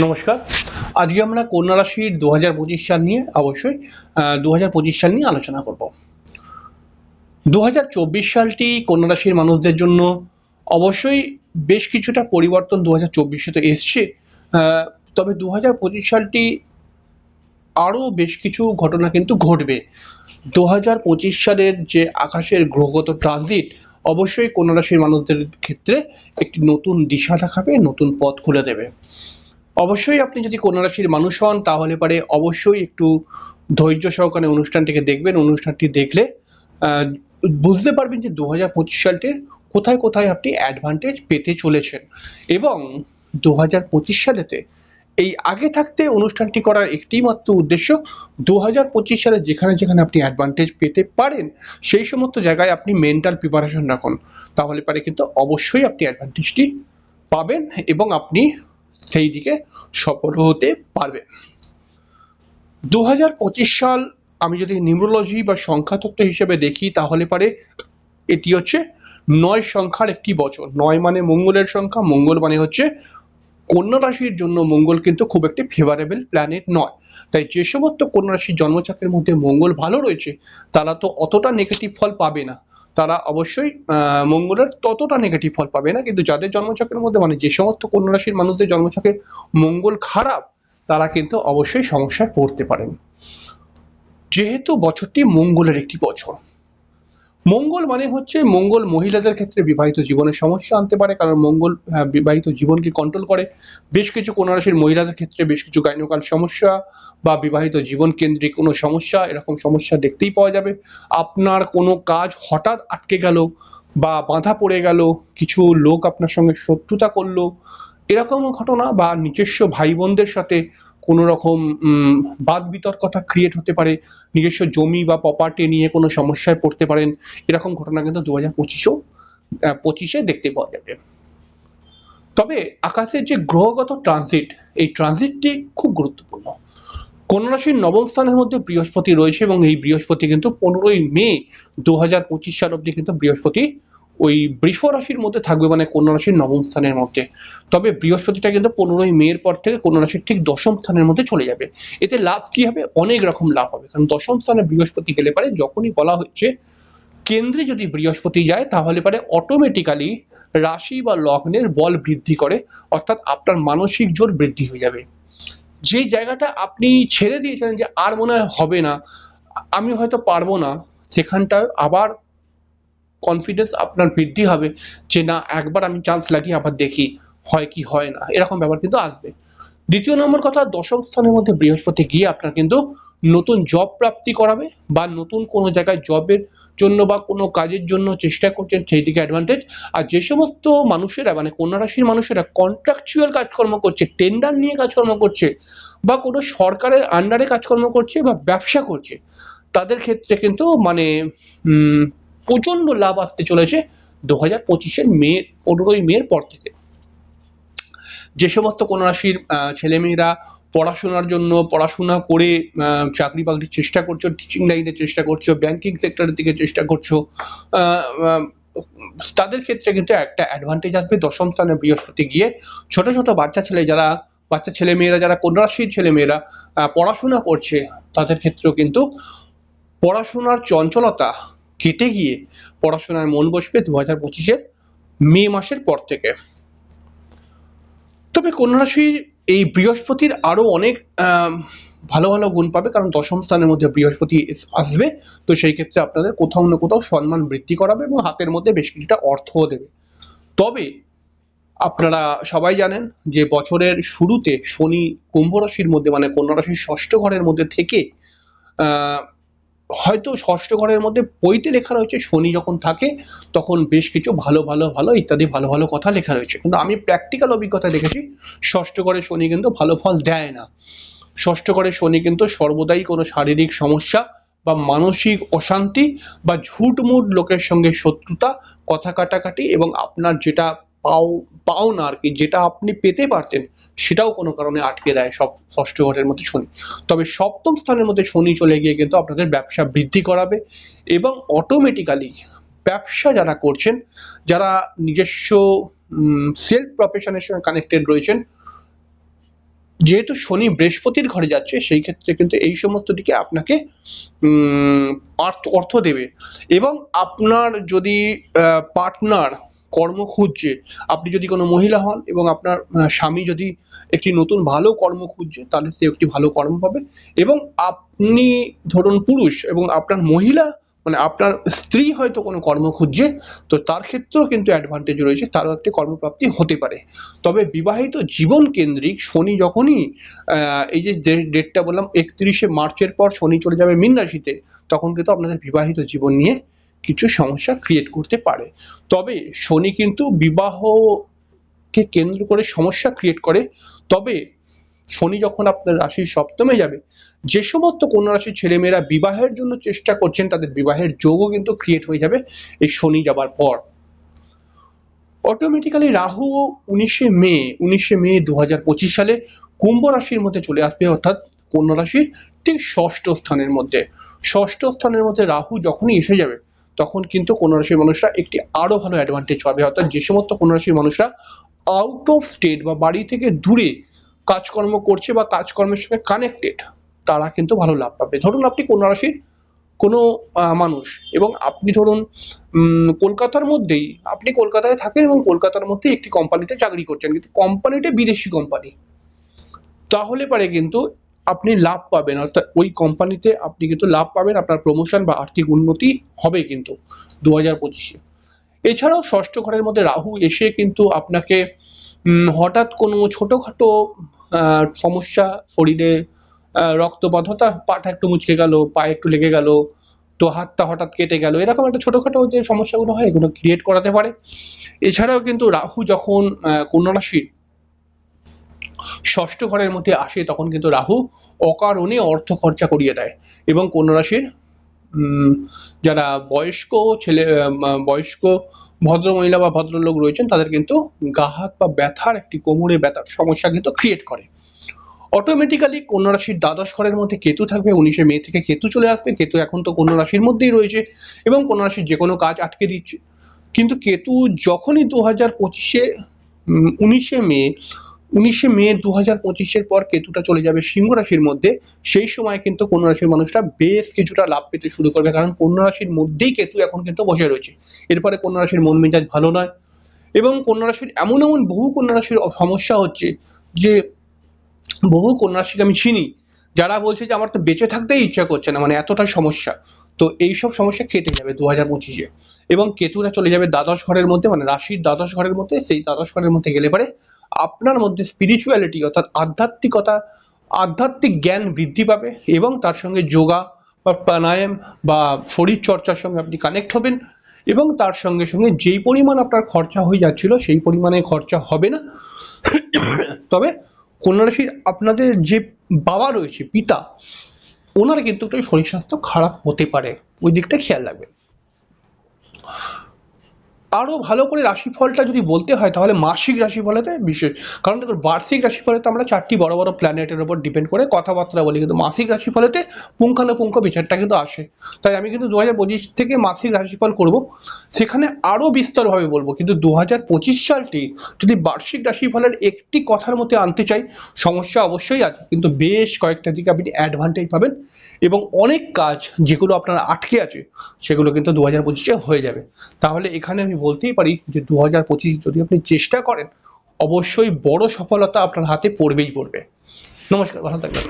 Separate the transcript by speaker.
Speaker 1: নমস্কার। আজকে আমরা কন্যা রাশির দু হাজার পঁচিশ সাল নিয়ে অবশ্যই দু হাজার পঁচিশ সাল নিয়ে আলোচনা করব। দু হাজার চব্বিশ সালটি কন্যা রাশির মানুষদের জন্য অবশ্যই বেশ কিছুটা পরিবর্তন দু হাজার চব্বিশে তো এসছে। তবে দু হাজার পঁচিশ সালটি আরও বেশ কিছু ঘটনা কিন্তু ঘটবে। দু হাজার পঁচিশ সালের যে আকাশের গ্রহগত ট্রানজিট অবশ্যই কন্যা রাশির মানুষদের ক্ষেত্রে একটি নতুন দিশা দেখাবে, নতুন পথ খুলে দেবে। অবশ্যই আপনি যদি রাশির মানুষ হন, তাহলে পারে অবশ্যই একটু ধৈর্য সহকারে অনুষ্ঠানটিকে দেখবেন। অনুষ্ঠানটি দেখলে বুঝতে পারবেন যে দু হাজার পঁচিশ সালটির কোথায় কোথায় আপনি অ্যাডভান্টেজ পেতে চলেছেন। এবং দু হাজার পঁচিশ সালেতে এই আগে থাকতে অনুষ্ঠানটি করার একটি মাত্র উদ্দেশ্য দু হাজার পঁচিশ সালে যেখানে যেখানে আপনি অ্যাডভান্টেজ পেতে পারেন, সেই সমস্ত জায়গায় আপনি মেন্টাল প্রিপারেশন রাখুন। তাহলে পারে কিন্তু অবশ্যই আপনি অ্যাডভান্টেজটি পাবেন এবং আপনি সেই দিকে সফল হতে পারবে। দু হাজার পঁচিশ সাল আমি যদি নিউমোলজি বা সংখ্যাতত্ত্ব হিসেবে দেখি, তাহলে পারে এটি হচ্ছে নয় সংখ্যার একটি বছর। নয় মানে মঙ্গলের সংখ্যা, মঙ্গল মানে হচ্ছে কন্যা রাশির জন্য মঙ্গল কিন্তু খুব একটি ফেভারেবল প্ল্যানেট নয়। তাই যে সমস্ত কন্যা রাশির জন্মচাকের মধ্যে মঙ্গল ভালো রয়েছে, তারা তো অতটা নেগেটিভ ফল পাবে না। তারা অবশ্যই মঙ্গলের ততটা নেগেটিভ ফল পাবে না। কিন্তু যাদের জন্মছকের মধ্যে মানে যে সমস্ত কন্যা রাশির মানুষদের জন্মছকে মঙ্গল খারাপ, তারা কিন্তু অবশ্যই সমস্যায় পড়তে পারেন। যেহেতু বছরটি মঙ্গলের একটি বছর মঙ্গল মানে হচ্ছে মঙ্গল মহিলাদের ক্ষেত্রে বিবাহিত জীবনের সমস্যা আনতে পারে, কারণ মঙ্গল বিবাহিত জীবনকে কন্ট্রোল করে। বেশ কিছু কন্যা রাশির মহিলাদের ক্ষেত্রে বেশ কিছু গাইনোকাল সমস্যা বা বিবাহিত জীবন কেন্দ্রিক কোনো সমস্যা, এরকম সমস্যা দেখতেই পাওয়া যাবে। আপনার কোনো কাজ হঠাৎ আটকে গেল বা বাঁধা পড়ে গেল, কিছু লোক আপনার সঙ্গে শত্রুতা করল, এরকম ঘটনা বা নিজস্ব ভাই বোনদের সাথে কোনো রকম বাদ বিতর্কতা ক্রিয়েট হতে পারে, নিজস্ব জমি বা প্রপার্টি নিয়ে কোনো সমস্যায় পড়তে পারেন, এরকম ঘটনা কিন্তু দু হাজার পঁচিশেও পঁচিশে দেখতে পাওয়া যাবে। তবে আকাশের যে গ্রহগত ট্রানজিট এই ট্রানজিটটি খুব গুরুত্বপূর্ণ। কন্যা রাশির নবম স্থানের মধ্যে বৃহস্পতি রয়েছে এবং এই বৃহস্পতি কিন্তু পনেরোই মে দু হাজার পঁচিশ সাল অব্দি কিন্তু বৃহস্পতি ওই বৃষ রাশির মধ্যে থাকবে মানে কন্যা রাশির নবম স্থানের মধ্যে। তবে বৃহস্পতিটা কিন্তু পনেরোই মের পর থেকে কন্যা রাশির ঠিক দশম স্থানের মধ্যে চলে যাবে। এতে লাভ কি হবে? অনেক রকম লাভ হবে। কারণ দশম স্থানে বৃহস্পতি গেলে পারে যখনই বলা হচ্ছে কেন্দ্রে যদি বৃহস্পতি যায় তাহলে পারে অটোমেটিক্যালি রাশি বা লগ্নের বল বৃদ্ধি করে, অর্থাৎ আপনার মানসিক জোর বৃদ্ধি হয়ে যাবে। যে জায়গাটা আপনি ছেড়ে দিয়েছিলেন যে আর মনে হবে না, আমি হয়তো পারব না, সেখানটায় আবার কনফিডেন্স আপনার বৃদ্ধি হবে যে না, একবার আমি চান্স লাগিয়ে আবার দেখি হয় কি হয় না। এরকম ব্যাপার কিন্তু আসবে। দ্বিতীয় নম্বর কথা, দশম স্থানের মধ্যে বৃহস্পতি গিয়ে আপনার কিন্তু নতুন জব প্রাপ্তি করাবে বা নতুন কোনো জায়গায় জবের জন্য বা কোনো কাজের জন্য চেষ্টা করছেন, সেই দিকে অ্যাডভান্টেজ আর যে সমস্ত মানুষেরা মানে কন্যা রাশির মানুষেরা কন্ট্রাকচুয়াল কাজকর্ম করছে টেন্ডার নিয়ে কাজকর্ম করছে বা কোনো সরকারের আন্ডারে কাজকর্ম করছে বা ব্যবসা করছে, তাদের ক্ষেত্রে কিন্তু মানে উম, প্রচণ্ড লাভ আসতে চলেছে দু হাজার পঁচিশের মে পনেরোই মের পর থেকে। যে সমস্ত কন্যা রাশির ছেলেমেয়েরা পড়াশোনার জন্য পড়াশোনা করে চাকরি বাকরির চেষ্টা করছ টিচিং লাইনের চেষ্টা করছ ব্যাংকিং সেক্টরের দিকে চেষ্টা করছ তাদের ক্ষেত্রে কিন্তু একটা অ্যাডভান্টেজ আসবে দশম স্থানে বৃহস্পতি গিয়ে। ছোট ছোট বাচ্চা ছেলে যারা বাচ্চা ছেলে মেয়েরা যারা কন্যা রাশির ছেলে মেয়েরা পড়াশোনা করছে তাদের ক্ষেত্রেও কিন্তু পড়াশোনার চঞ্চলতা কেটে গিয়ে পড়াশোনায় মন বসবে দু হাজার পঁচিশের মে মাসের পর থেকে। তবে কন্যা রাশির এই বৃহস্পতির আরও অনেক ভালো ভালো গুণ পাবে, কারণ দশম স্থানের মধ্যে বৃহস্পতি আসবে। তো সেই ক্ষেত্রে আপনাদের কোথাও না কোথাও সম্মান বৃদ্ধি করাবে এবং হাতের মধ্যে বেশ কিছুটা অর্থও দেবে। তবে আপনারা সবাই জানেন যে বছরের শুরুতে শনি কুম্ভ রাশির মধ্যে মানে কন্যা রাশির ষষ্ঠ ঘরের মধ্যে থেকে হয়তো ষষ্ঠ ঘরের মধ্যে বইতে লেখা রয়েছে, শনি যখন থাকে তখন বেশ কিছু ভালো ভালো ভালো ইত্যাদি ভালো ভালো কথা লেখা রয়েছে। কিন্তু আমি প্র্যাকটিক্যাল অভিজ্ঞতা দেখেছি, ষষ্ঠ ঘরে শনি কিন্তু ভালো ফল দেয় না। ষষ্ঠ ঘরে শনি কিন্তু সর্বদাই কোনো শারীরিক সমস্যা বা মানসিক অশান্তি বা ঝুটমুট লোকের সঙ্গে শত্রুতা, কথা কাটাকাটি এবং আপনার যেটা পাও পাও না আর কি, যেটা আপনি পেতে পারতেন, সেটাও কোনো কারণে আটকে দেয় সব ষষ্ঠ ঘরের মধ্যে শনি। তবে সপ্তম স্থানের মধ্যে শনি চলে গিয়ে কিন্তু আপনাদের ব্যবসা বৃদ্ধি করাবে এবং অটোমেটিক্যালি ব্যবসা যারা করছেন, যারা নিজস্ব সেলফ প্রফেশনের সঙ্গে কানেক্টেড রয়েছেন, যেহেতু শনি বৃহস্পতির ঘরে যাচ্ছে, সেই ক্ষেত্রে কিন্তু এই সমস্ত দিকে আপনাকে অর্থ দেবে। এবং আপনার যদি পার্টনার কর্ম খুঁজছে, আপনি যদি কোনো মহিলা হন এবং আপনার স্বামী যদি একটি নতুন ভালো কর্ম খুঁজছে, তাহলে সে একটি ভালো কর্ম পাবে। এবং আপনি ধরুন পুরুষ এবং আপনার মহিলা মানে আপনার স্ত্রী হয়তো কোনো কর্ম খুঁজছে, তো তার ক্ষেত্রেও কিন্তু অ্যাডভান্টেজ রয়েছে, তারও একটি কর্মপ্রাপ্তি হতে পারে। তবে বিবাহিত জীবন কেন্দ্রিক শনি যখনই এই যে ডেটটা বললাম, একত্রিশে মার্চের পর শনি চলে যাবে মীন রাশিতে তখন কিন্তু আপনাদের বিবাহিত জীবন নিয়ে কিছু সমস্যা ক্রিয়েট করতে পারে। তবে শনি কিন্তু বিবাহকে কেন্দ্র করে সমস্যা ক্রিয়েট করে। তবে শনি যখন আপনার রাশির সপ্তমে যাবে, যে সমস্ত কন্যা রাশির ছেলেমেয়েরা বিবাহের জন্য চেষ্টা করছেন, তাদের বিবাহের যোগও কিন্তু ক্রিয়েট হয়ে যাবে এই শনি যাবার পর। অটোমেটিক্যালি রাহু উনিশে মে উনিশে মে দু হাজার পঁচিশ সালে কুম্ভ রাশির মধ্যে চলে আসবে, অর্থাৎ কন্যা রাশির ঠিক ষষ্ঠ স্থানের মধ্যে। ষষ্ঠ স্থানের মধ্যে রাহু যখনই এসে যাবে তখন কিন্তু কন্যা রাশির মানুষরা একটি আরও ভালো অ্যাডভান্টেজ পাবে। অর্থাৎ যে সমস্ত কন্যা রাশির মানুষরা আউট অফ স্টেট বা বাড়ি থেকে দূরে কাজকর্ম করছে বা কাজকর্মের সঙ্গে কানেক্টেড তারা কিন্তু ভালো লাভ পাবে। ধরুন আপনি কন্যা রাশির কোনো মানুষ এবং আপনি ধরুন কলকাতার মধ্যেই, আপনি কলকাতায় থাকেন এবং কলকাতার মধ্যে একটি কোম্পানিতে চাকরি করছেন। কিন্তু কোম্পানিটা বিদেশি কোম্পানি তাহলে পারে কিন্তু আপনি লাভ পাবেন, অর্থাৎ ওই কোম্পানিতে আপনি কিন্তু লাভ পাবেন, আপনার প্রমোশন বা আর্থিক উন্নতি হবে কিন্তু দু হাজার পঁচিশে। এছাড়াও ষষ্ঠ ঘরের মধ্যে রাহু এসে কিন্তু আপনাকে হঠাৎ কোনো ছোটোখাটো সমস্যা, শরীরে রক্তপাত পাটা একটু মুচকে গেল, পায়ে একটু লেগে গেল, তো হাতটা হঠাৎ কেটে গেল, এরকম একটা ছোটোখাটো যে সমস্যাগুলো হয়, এগুলো ক্রিয়েট করাতে পারে। এছাড়াও কিন্তু রাহু যখন কন্যা রাশির ষষ্ঠ ঘরের মধ্যে আসে তখন কিন্তু রাহু অকারণে অর্থ খরচা করিয়ে দেয় এবং কন্যা রাশির যারা বয়স্ক ছেলে বয়স্ক ভদ্রমহিলা বা ভদ্রলোক রয়েছেন, তাদের কিন্তু গা হাত বা ব্যথার একটি কোমরে ব্যথার সমস্যা কিন্তু ক্রিয়েট করে। অটোমেটিক্যালি কন্যা রাশির দ্বাদশ ঘরের মধ্যে কেতু থাকবে, উনিশে মে থেকে কেতু চলে আসবে, কেতু এখন তো কন্যা রাশির মধ্যেই রয়েছে এবং কন্যা রাশির যে কোনো কাজ আটকে দিচ্ছে। কিন্তু কেতু যখনই দু হাজার পঁচিশে উনিশে মে উনিশে মে দু হাজার পঁচিশের পর কেতুটা চলে যাবে সিংহ রাশির মধ্যে, সেই সময় কিন্তু কন্যা রাশির মানুষরা বেশ কিছুটা লাভ পেতে শুরু করবে, কারণ কন্যা রাশির মধ্যেই কেতু এখন কিন্তু বসে রয়েছে। এরপরে কন্যা রাশির মন মেজাজ ভালো নয় এবং কন্যা রাশির এমন এমন বহু কন্যা রাশির সমস্যা হচ্ছে যে, বহু কন্যা রাশিকে আমি চিনি, যারা বলছে যে আমার তো বেঁচে থাকতেই ইচ্ছা করছে না মানে এতটাই সমস্যা। তো এইসব সমস্যা কেটে যাবে দু হাজার পঁচিশে এবং কেতুরা চলে যাবে দ্বাদশ ঘরের মধ্যে মানে রাশির দ্বাদশ ঘরের মধ্যে, সেই দ্বাদশ ঘরের মধ্যে গেলে পারে আপনার মধ্যে স্পিরিচুয়ালিটি অর্থাৎ আধ্যাত্মিকতা, আধ্যাত্মিক জ্ঞান বৃদ্ধি পাবে এবং তার সঙ্গে যোগা বা প্রাণায়াম বা শরীর চর্চার সঙ্গে আপনি কানেক্ট হবেন এবং তার সঙ্গে সঙ্গে যেই পরিমাণ আপনার খরচা হয়ে যাচ্ছিল সেই পরিমাণে খরচা হবে না। তবে কন্যা রাশির আপনাদের যে বাবা রয়েছে, পিতা, ওনার কিন্তু একটু শরীর স্বাস্থ্য খারাপ হতে পারে। ওই দিকটা খেয়াল রাখবেন। আরও ভালো করে রাশিফলটা যদি বলতে হয়, তাহলে মাসিক রাশিফলেতে বিশেষ। কারণ দেখুন, বার্ষিক রাশিফলে তো আমরা চারটি বড় বড় প্ল্যানেটের উপর ডিপেন্ড করে কথাবার্তা বলি, কিন্তু মাসিক রাশিফলেতে পুঙ্খানুপুঙ্খ বিচারটা কিন্তু আসে। তাই আমি কিন্তু দু হাজার পঁচিশ থেকে মাসিক রাশিফল করব। সেখানে আরও বিস্তরভাবে বলব, কিন্তু দু হাজার পঁচিশ সালটি যদি বার্ষিক রাশিফলের একটি কথার মধ্যে আনতে চাই, সমস্যা অবশ্যই আছে, কিন্তু বেশ কয়েকটা দিকে আপনি অ্যাডভান্টেজ পাবেন এবং অনেক কাজ যেগুলো আপনার আটকে আছে, সেগুলো কিন্তু দু হাজার পঁচিশে হয়ে যাবে। তাহলে এখানে আমি বলতেই পারি যে দু পঁচিশ যদি আপনি চেষ্টা করেন, অবশ্যই বড় সফলতা আপনার হাতে পড়বেই পড়বে। নমস্কার, ভালো থাকবেন।